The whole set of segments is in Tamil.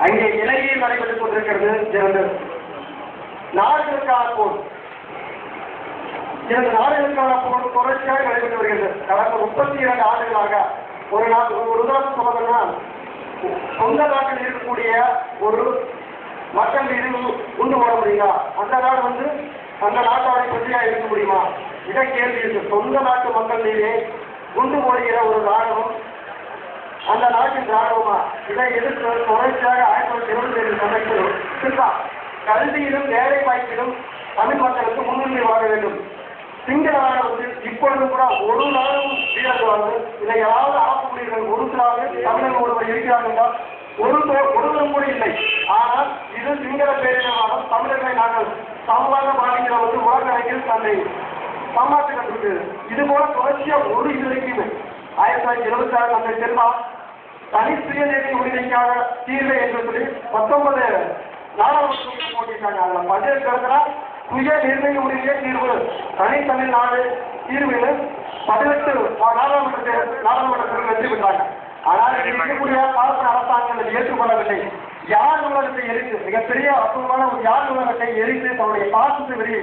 அங்கே இலங்கையில் நடைபெற்றுக் கொண்டிருக்கிறது சிறந்தது நாடுகளுக்கான போர் இரண்டு நாடுகளுக்கான போர் தொடர்ச்சியாக நடைபெற்று வருகிறது கடந்த முப்பத்தி இரண்டு ஆண்டுகளாக ஒரு நாள் ஒரு உதாரணம் சொல்லணும்னா சொந்த நாட்டில் இருக்கக்கூடிய ஒரு மக்கள் மீது உண்டு போட முடியுமா? அந்த நாடு வந்து அந்த நாட்டோட பிரச்சனையா இருக்க முடியுமா? இதை கேள்வி சொந்த நாட்டு மக்கள் மீது குண்டு போடுகிற ஒரு ராணுவம் அந்த நாட்டின் ராணுவமா? இதை எதிர்த்து தொடர்ச்சியாக ஆயிரத்தி தொள்ளாயிரத்தி இருபத்தி ஏழு சமைக்கிறோம் சிற்பா கல்வியிலும் வேலை வாய்ப்பிலும் தமிழ் மக்களுக்கு முன்னுரிமை வாங்க வேண்டும். சிங்கள ராணுவத்தில் இப்பொழுது கூட ஒரு நாளும் வீரர்களாக இதை யாராவது ஆக்கக்கூடியவர்கள் ஒரு சிலாக தமிழர் ஒருவர் இருக்கிறார்கள் என்றால் ஒரு ஒருவரும் கூட இல்லை. ஆனால் இது சிங்கள பேரினமாக தமிழர்களை நாங்கள் சமமாக பாதிக்கிற ஒரு உலக அரங்கில் தன்னை சமாளித்து இது போல தொடர்ச்சியா ஒரு இது வரைக்குமே ஆயிரத்தி தொள்ளாயிரத்தி இருபத்தி ஆறு தந்தை செல்வா தனி சுயநேரி உரிமைக்கான தீர்வு என்று சொல்லி பத்தொன்பது நாடாளுமன்ற போட்டிருக்காங்க அதுல பட்ஜெட் சுய நிர்ணய உரிமையே தீர்வு தனித்தமிழ்நாடு தமிழ்நாடு தீர்வுன்னு பதினெட்டு நாடாளுமன்ற நாடாளுமன்றத்தில் வெற்றி பெற்றாங்க. ஆனால் இருக்கக்கூடிய பாரத அரசாங்கம் ஏற்றுக்கொள்ளவில்லை. யார் உலகத்தை எரித்து மிகப்பெரிய அற்புதமான ஒரு யார் உலகத்தை எரித்து தன்னுடைய பாசத்தை வெளியே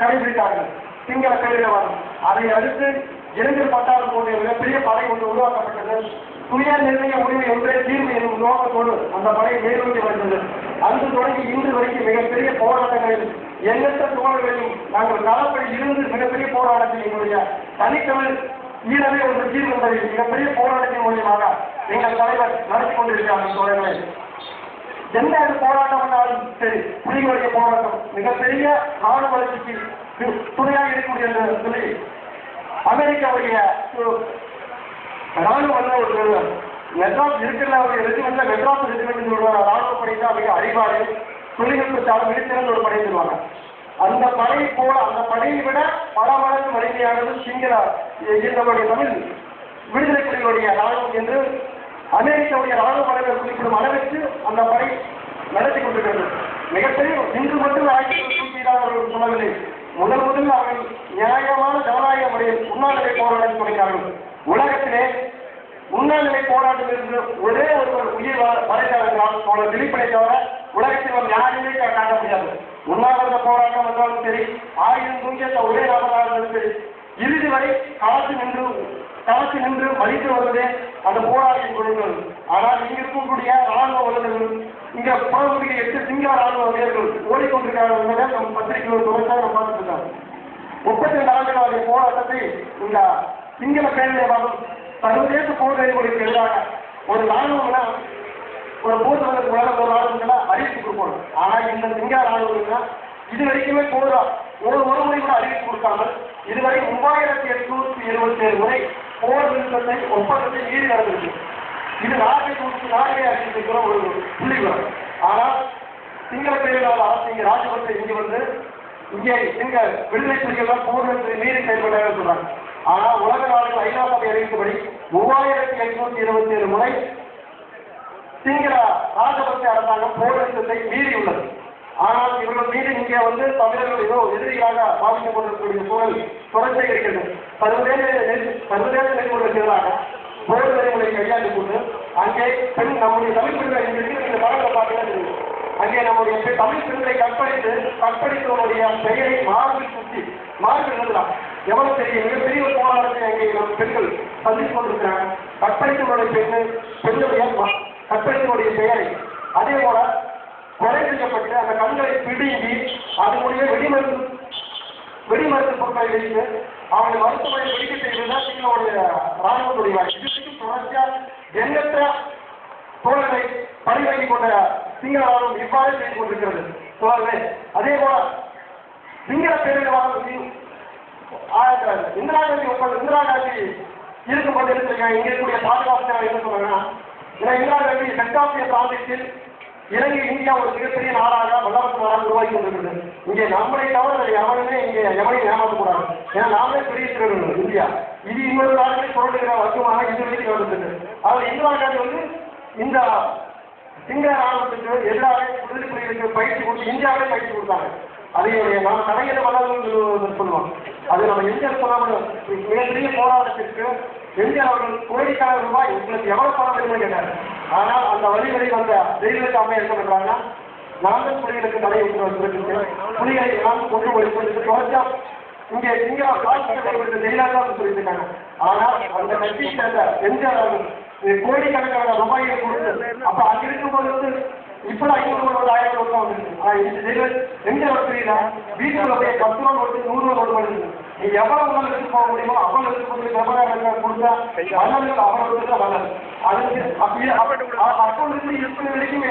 கடைபிடித்தார்கள்? சிங்கள பேரிடவாதம் அதை அடுத்து இளைஞர் பட்டாளம் போன்ற மிகப்பெரிய படை ஒன்று உருவாக்கப்பட்டது. சுய நிர்ணய உரிமை ஒன்றே தீர்வு என்னும் நோக்கத்தோடு அந்த படை மேலோங்கி வந்தது அன்று தொடங்கி இன்று வரைக்கும் மிகப்பெரிய போராட்டங்களில் எண்ணற்ற தோழர்களையும் நாங்கள் களப்படி இருந்து மிகப்பெரிய போராட்டத்தில் எங்களுடைய தனித்தமிழ் ஈழமே ஒரு தீர்வு என்பதை மிகப்பெரிய போராட்டத்தின் மூலியமாக எங்கள் தலைவர் நடத்தி கொண்டிருக்கிறார்கள் தோழர்களே. எந்த போராட்டம் பண்ணாலும் சரி புலிகளுடைய போராட்டம் மிகப்பெரிய நாடு வளர்ச்சிக்கு துணையாக இருக்கக்கூடிய சொல்லி அமெரிக்காவுடைய ராணுவ வந்து ஒரு மெட்ராஸ் இருக்கிற ஒரு ரெஜிமெண்ட்ல மெட்ராஸ் ரெஜிமெண்ட் சொல்ற ராணுவ படை தான் மிக அறிவாளி சார் மிகச்சிறந்த ஒரு படை சொல்லுவாங்க அந்த படை போல அந்த படையை விட பல மடங்கு வலிமையானது சிங்கள நம்முடைய தமிழ் விடுதலை புலிகளுடைய ராணுவம் என்று அமெரிக்காவுடைய ராணுவ படையினர் குறிப்பிடும் அளவிற்கு அந்த படை நடத்தி கொண்டிருக்கிறது. மிகப்பெரிய இன்று மட்டும் ஆயிரத்தி சொல்லவில்லை முதல் முதலில் அவர்கள் நியாயமான ஜனநாயக முறையில் உண்ணாநிலை போராட்டம் தொடங்கினார்கள். உலகத்திலே உண்ணாநிலை போராட்டம் இருந்து ஒரே ஒருவர் உயிர் வரைந்தார் என்றால் போல திலீப்பனை தவிர உலகத்தில் ஒரு யாருமே காட்ட முடியாது உண்ணாவிரத போராட்டம் என்றாலும் சரி ஆயிரம் தூங்கிய ஒரே நபராக இருந்தாலும் சரி இறுதி வரை களத்து நின்று களத்து நின்று மதித்து வருவதே அந்த போராட்டம் கொடுங்கள் ஆனால் இங்க இருக்கக்கூடிய ராணுவ வல்லுநர்கள் இங்க புறக்கூடிய எட்டு சிங்கள ராணுவ வீரர்கள் ஓடிக்கொண்டிருக்கிறார்கள் என்பதை நம் ஒரு தொடர்ச்சியாக நம்ம பார்த்துட்டு இருக்காங்க முப்பத்தி ரெண்டு ஆண்டுகளுடைய போராட்டத்தை இந்த சிங்கள பேரிடவாதம் சர்வதேச போர் நெறிமுறைக்கு எதிராக ஒரு ராணுவம்னா ஒரு போர்வதற்கு வளர ஒரு ராணுவம்னா அறிவிப்பு கொடுக்கணும் ஆனா இந்த சிங்கள ராணுவம்னா இது வரைக்குமே போரா ஒரு ஒரு முறை கூட அறிவிப்பு கொடுக்காமல் இதுவரை மூவாயிரத்தி எட்நூத்தி இருபத்தி ஏழு முறை போர் நிறுத்தத்தை ஒப்பந்தத்தை மீறி நடந்திருக்கு இது நாட்டை குறித்து நாட்டை அறிவித்திருக்கிற ஒரு புள்ளிவிவரம். ஆனால் சிங்கள பேரிடர் அரசு இங்கே ராஜபக்சே இங்கே வந்து இங்கே எங்க விடுதலை புலிகள் போர் நிறுத்தத்தை மீறி செயல்பட்டாங்க சொல்றாங்க ஆனால் உலக நாடுகள் ஐநா சபை அறிவித்தபடி மூவாயிரத்தி எட்நூத்தி இருபத்தி ஏழு முறை சிங்கள ராஜபக்சே அரசாங்கம் போர் நிறுத்தத்தை மீறியுள்ளது. ஆனால் இவர்கள் மீது இங்கே வந்து தமிழர்கள் ஏதோ எதிரிகளாக பாதிக்கப்பட்டிருக்கக்கூடிய சூழல் தொடர்ச்சியாக இருக்கிறது. சர்வதேச சர்வதேச நெறிமுறைகளுக்கு எதிராக போர் நெறிமுறை கையாண்டு கொண்டு அங்கே பெண் நம்முடைய தமிழ் பெண்களை இருக்கிற இந்த படங்களை பார்த்தீங்கன்னா தெரியும். அங்கே நம்முடைய தமிழ் பெண்களை கற்பழித்து கற்பழித்தவனுடைய பெயரை மார்பில் சுற்றி மார்பில் எழுதலாம் எவ்வளவு பெரிய மிகப்பெரிய ஒரு போராட்டத்தை அங்கே நம் பெண்கள் சந்தித்துக் கொண்டிருக்கிறாங்க. கற்பழித்தவனுடைய பெண்ணு பெண்ணுடைய கற்பழித்தவனுடைய பெயரை. அதே போல கொலை செய்யப்பட்டு அந்த கண்களை பிடுங்கி அதனுடைய வெடிமருந்து வெடிமருந்து பொருட்களை வைத்து அவனை மருத்துவமனை வெடிக்க செய்வதுதான் சீனாவுடைய ராணுவத்துடைய இதுக்கும் தொடர்ச்சியா எண்ணற்ற தோழர்களை பணி கொண்ட சிங்கள ராணுவம் இவ்வாறு செய்து கொண்டிருக்கிறது. தோழர்களே அதே போல சிங்கள பேரிடர் இந்திரா காந்தி ஒப்பந்தம் இந்திரா காந்தி இருக்கும்போது என்ன செய்யுங்க இங்க இருக்கக்கூடிய பாதுகாப்பு சேவை என்ன சொல்றாங்கன்னா இந்திரா காந்தி தெற்காசிய பிராந்தியத்தில் இலங்கை இந்தியா ஒரு மிகப்பெரிய நாடாக வல்லரசு நாடாக உருவாக்கி கொண்டிருக்கிறது. இங்கே நம்மளை தவிர எவனுமே இங்கே எவனையும் ஏமாற்றக்கூடாது ஏன்னா நாமே பெரிய திருடர்கள் இந்தியா. இது இன்னொரு நாடுகளை சொல்லுகிற வர்க்கமாக இது வரைக்கும் வந்துருக்கு அதில் இந்திரா காந்தி வந்து இந்த சிங்கள ராணுவத்துக்கு எதிராக விடுதலை புலிகளுக்கு பயிற்சி கொடுத்து இந்தியாவிலே பயிற்சி கொடுத்தாங்க. அதையுடைய நாம் கலைஞர் வளர்ந்து சொல்லுவோம் அது நம்ம எங்கே சொல்லாமல் மிகப்பெரிய போராட்டத்திற்கு எம்ஜிஆர் அவர்கள் கோடிக்கணக்கான ரூபாய் உங்களுக்கு எவ்வளவு பணம் வேணும்னு கேட்டார் ஆனால் அந்த வழி வந்த ஜெயலலிதா அம்மா என்ன பண்றாங்கன்னா நாங்கள் புலிகளுக்கு தடை விட்டு புலிகளை நாம் கொண்டு போய் சொல்லிட்டு தொடர்ச்சா இங்க இங்க காலத்தில் சொல்லியிருக்காங்க ஆனால் அந்த கட்சியை சேர்ந்த எம்ஜிஆர் அவர்கள் கோடிக்கணக்கான ரூபாயை கொடுத்து அப்ப அங்க இருக்கும்போது வந்து இப்பதான் ஐநூறு ஆயிரம் ரூபாய் வந்துருக்கு ஆனா இந்த ஜெயலலிதா போய் பத்து நூறு வந்து நீ எவ்வளவு எடுத்து போக முடியுமோ எடுத்து கொண்டு விவகாரம் கொடுத்தா அவ்வளவு கொடுத்தா மன்னன் அதுக்கு அப்படியே அக்கௌண்ட் இருக்கு வரைக்கும்